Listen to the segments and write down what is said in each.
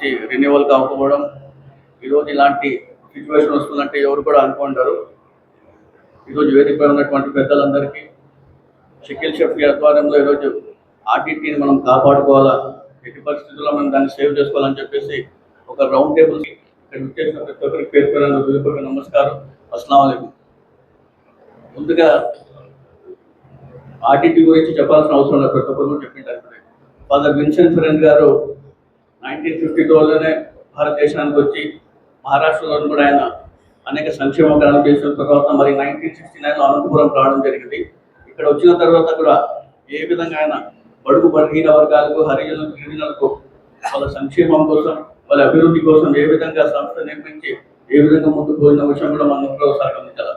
నుంచి రెన్యువల్ కాకపోవడం ఈరోజు ఇలాంటి సిచ్యువేషన్ వస్తుందంటే ఎవరు కూడా అనుకుంటారు ఈరోజు వేదికపై ఉన్నటువంటి పెద్దలందరికీ షకిల్ షఫీ ఆధ్వర్యంలో ఈరోజు ఆర్టీటీని మనం కాపాడుకోవాలా ఎట్టి పరిస్థితుల్లో మనం దాన్ని సేవ్ చేసుకోవాలని చెప్పేసి ఒక రౌండ్ టేబుల్ ఇక్కడ ప్రతి ఒక్కరికి పేరు నమస్కారం. అస్సలం ముందుగా ఆర్టీటీ గురించి చెప్పాల్సిన అవసరం లేదు ప్రతి ఒక్కరు చెప్పింటారు ఫాదర్ విన్సెంట్ ఫెరెన్ గారు నైన్టీన్ ఫిఫ్టీ టూలోనే భారతదేశానికి వచ్చి మహారాష్ట్రలో కూడా ఆయన అనేక సంక్షేమ కార్యాలు చేసిన తర్వాత మరి నైన్టీన్ సిక్స్టీ నైన్లో అనంతపురం రావడం జరిగింది. ఇక్కడ వచ్చిన తర్వాత కూడా ఏ విధంగా ఆయన బడుగు బలహీన వర్గాలకు హరిజనులకు గిరిజనులకు వాళ్ళ సంక్షేమం కోసం వాళ్ళ అభివృద్ధి కోసం ఏ విధంగా సంస్థ నిర్మించి ఏ విధంగా ముందుకు పోయిన విషయం కూడా మనం ఒకసారి గమనించాలి.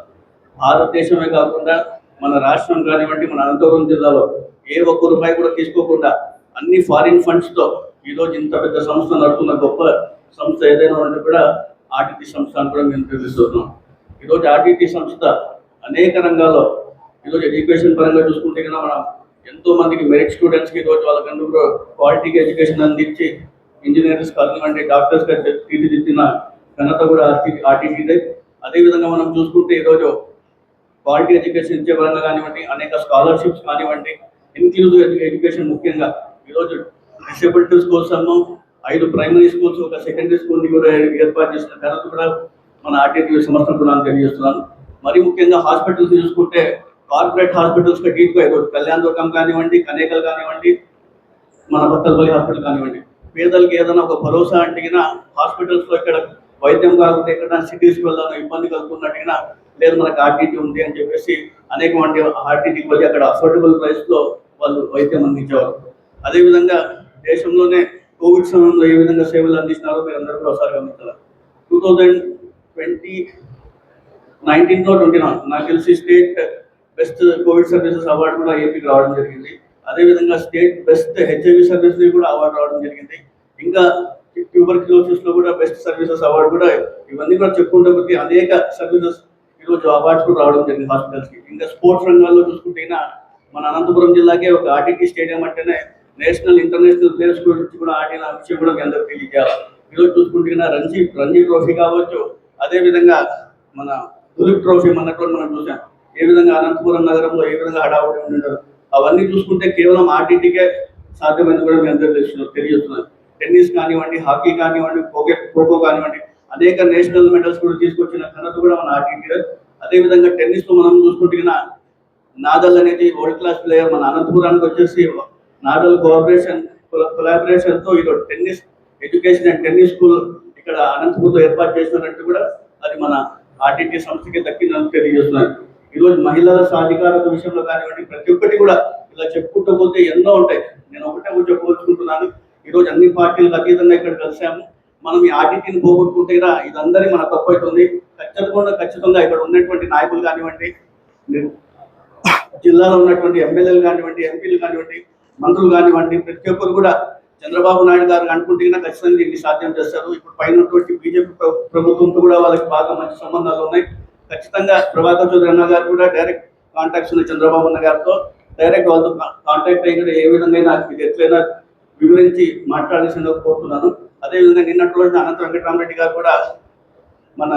భారతదేశమే కాకుండా మన రాష్ట్రం కానివ్వండి మన అనంతపురం జిల్లాలో ఏ ఒక్క రూపాయి కూడా తీసుకోకుండా అన్ని ఫారిన్ ఫండ్స్ ఈరోజు ఈ రోజు ఇంత పెద్ద సంస్థ నడుపుతున్న గొప్ప సంస్థ ఏదైనా ఉంటే కూడా ఆర్టీటీ సంస్థ అని కూడా మేము తెలుస్తున్నాం ఈరోజు ఆర్టీటీ సంస్థ అనేక రంగాల్లో ఈరోజు ఎడ్యుకేషన్ పరంగా చూసుకుంటే కన్నా మనం ఎంతో మందికి మెరిట్ స్టూడెంట్స్కి ఈరోజు వాళ్ళకంటూ కూడా క్వాలిటీకి ఎడ్యుకేషన్ అందించి ఇంజనీర్స్ కానివ్వండి డాక్టర్స్ తీర్చిదిద్దిన ఘనత కూడా ఆర్టీటీదే అదేవిధంగా మనం చూసుకుంటే ఈరోజు క్వాలిటీ ఎడ్యుకేషన్ ఇచ్చే పరంగా కానివ్వండి అనేక స్కాలర్షిప్స్ కానివ్వండి ఇన్క్లూజివ్ ఎడ్యుకేషన్ ముఖ్యంగా ఈరోజు డిసేబిలిటీ స్కూల్స్ అన్నాం. ఐదు ప్రైమరీ స్కూల్స్ ఒక సెకండరీ స్కూల్ని కూడా ఏర్పాటు చేసిన ఘనత కూడా మన ఆర్టీటీ సంస్థ కూడా తెలియజేస్తున్నాను మరి ముఖ్యంగా హాస్పిటల్స్ చూసుకుంటే కార్పొరేట్ హాస్పిటల్స్ డీట్గా ఈరోజు కళ్యాణ్ దుర్గం కానివ్వండి కనేకల్ కానివ్వండి మన బత్తలపల్లి హాస్పిటల్ కానివ్వండి. పేదలకి ఏదైనా ఒక భరోసా అంటిగిన హాస్పిటల్స్లో ఇక్కడ వైద్యం కాకుండా ఎక్కడ సిటీస్కి వెళ్దాం ఇబ్బంది కలుగుతున్నట్టుగా లేదు మనకు ఆర్టీటీ ఉంది అని చెప్పేసి అనేక మంది ఆర్టీటీకి వెళ్ళి అక్కడ అఫోర్డబుల్ ప్రైస్లో వాళ్ళు వైద్యం అందించేవారు. అదేవిధంగా దేశంలోనే కోవిడ్ సమయంలో ఏ విధంగా సేవలు అందిస్తున్నారో మీరు అందరూ కూడా ఒకసారి గమనించాలి? టూ థౌజండ్ ట్వంటీ నైన్టీన్లో ట్వంటీ నాకు తెలిసి state best Covid services award కూడా ఏపీకి రావడం జరిగింది. అదేవిధంగా స్టేట్ బెస్ట్ హెచ్ఐవి సర్వీస్ కూడా అవార్డు రావడం జరిగింది. ఇంకా ట్యూబర్క్యులోసిస్లో కూడా బెస్ట్ సర్వీసెస్ అవార్డు కూడా ఇవన్నీ కూడా చెప్పుకుంటే కొద్దీ అనేక సర్వీసెస్ ఈరోజు అవార్డ్స్ కూడా రావడం జరిగింది హాస్పిటల్స్కి. ఇంకా స్పోర్ట్స్ రంగాల్లో చూసుకుంటే అయినా మన అనంతపురం జిల్లాకే ఒక ఆర్టీటీ స్టేడియం అంటేనే నేషనల్ ఇంటర్నేషనల్ ప్లేయర్స్ గురించి కూడా ఆడిన విషయం కూడా మీ అందరూ తెలియజేయాలి. ఈరోజు చూసుకుంటే రంజీ రంజీ ట్రోఫీ కావచ్చు అదేవిధంగా మన దులీప్ ట్రోఫీ అన్నటువంటి మనం చూసాం. ఏ విధంగా అనంతపురం నగరంలో ఏ విధంగా హడావుడి ఉండడం అవన్నీ చూసుకుంటే కేవలం ఆర్టీటీకే సాధ్యమైంది కూడా మీ అందరూ తెలుసు తెలియజేస్తున్నారు టెన్నిస్ కానివ్వండి హాకీ కానివ్వండి కోకే ఖోఖో కానివ్వండి అనేక నేషనల్ మెడల్స్ కూడా తీసుకొచ్చిన ఘనత కూడా మన ఆర్టీటీ అదేవిధంగా టెన్నిస్లో మనం చూసుకుంటే నాదల్ అనేది వరల్డ్ క్లాస్ ప్లేయర్ మన అనంతపురానికి వచ్చేసి నాడల్ కోఆపరేషన్ కొలాబరేషన్తో ఇది tennis education and tennis school ఇక్కడ అనంతపూర్లో ఏర్పాటు చేసినట్టు కూడా అది మన ఆర్టీటీ సంస్థకి దక్కిందని తెలియజేస్తున్నారు. ఈరోజు మహిళల సాధికారత విషయంలో కానివ్వండి ప్రతి ఒక్కటి కూడా ఇలా చెప్పుకుంటూ పోతే ఎన్నో ఉంటాయి. నేను ఒకటే కొంచెం కోరుకుంటున్నాను ఈరోజు అన్ని పార్టీలకు అతీతంగా ఇక్కడ కలిసాము మనం ఈ ఆర్టీటీని పోగొట్టుకుంటే ఇదందరి మన తప్పు అవుతుంది. ఖచ్చితంగా ఖచ్చితంగా ఇక్కడ ఉన్నటువంటి నాయకులు కానివ్వండి జిల్లాలో ఉన్నటువంటి ఎమ్మెల్యేలు కానివ్వండి ఎంపీలు కానివ్వండి మంత్రులు కానివ్వండి ప్రతి ఒక్కరు కూడా చంద్రబాబు నాయుడు గారు అనుకుంటే ఖచ్చితంగా దీన్ని సాధ్యం చేస్తారు. ఇప్పుడు పైన బీజేపీ ప్రభుత్వంతో కూడా వాళ్ళకి బాగా మంచి సంబంధాలు ఉన్నాయి. ఖచ్చితంగా ప్రభాకర్ చౌదరి అన్న గారు కూడా డైరెక్ట్ కాంటాక్ట్స్ ఉన్నాయి చంద్రబాబు అన్న గారితో. డైరెక్ట్ వాళ్ళతో కాంటాక్ట్ అయ్యి కూడా ఏ విధంగా నాకు ఇది ఎట్లయినా వివరించి మాట్లాడాల్సిందో కోరుతున్నాను. అదేవిధంగా నిన్నటి రోజున అనంత వెంకటరామరెడ్డి గారు కూడా మన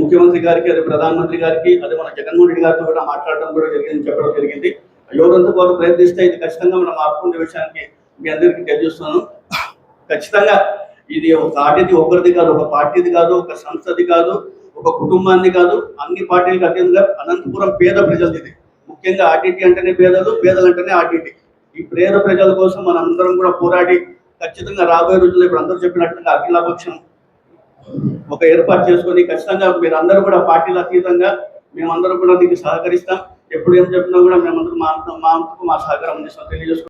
ముఖ్యమంత్రి గారికి అదే ప్రధానమంత్రి గారికి అదే మన జగన్మోహన్ రెడ్డి గారితో కూడా మాట్లాడడం కూడా జరిగింది చెప్పడం జరిగింది. ఎవరంతా వారు ప్రయత్నిస్తే ఇది ఖచ్చితంగా మనం మార్పుకునే విషయానికి మీ అందరికీ తెలియజేస్తున్నాను. ఖచ్చితంగా ఇది ఒక ఆర్టీది ఒకరిది కాదు ఒక పార్టీది కాదు ఒక సంస్థది కాదు ఒక కుటుంబాన్ని కాదు అన్ని పార్టీలకు అత్యంతగా అనంతపురం పేద ప్రజలది ఇది. ముఖ్యంగా ఆర్టీటీ అంటేనే పేదలు పేదలు అంటేనే ఆర్టీటీ. ఈ పేద ప్రజల కోసం మనం అందరం కూడా పోరాడి ఖచ్చితంగా రాబోయే రోజుల్లో ఇప్పుడు అందరూ చెప్పినట్టుగా అఖిలపక్షం ఒక ఏర్పాటు చేసుకొని ఖచ్చితంగా మీరు అందరూ కూడా పార్టీల అతీతంగా మేమందరం కూడా దీనికి సహకరిస్తాం. ఎప్పుడు ఏం చెప్పినా కూడా మేమందరం మా మా మా సహకారం అందిస్తాం. తెలియజేసుకుంటాం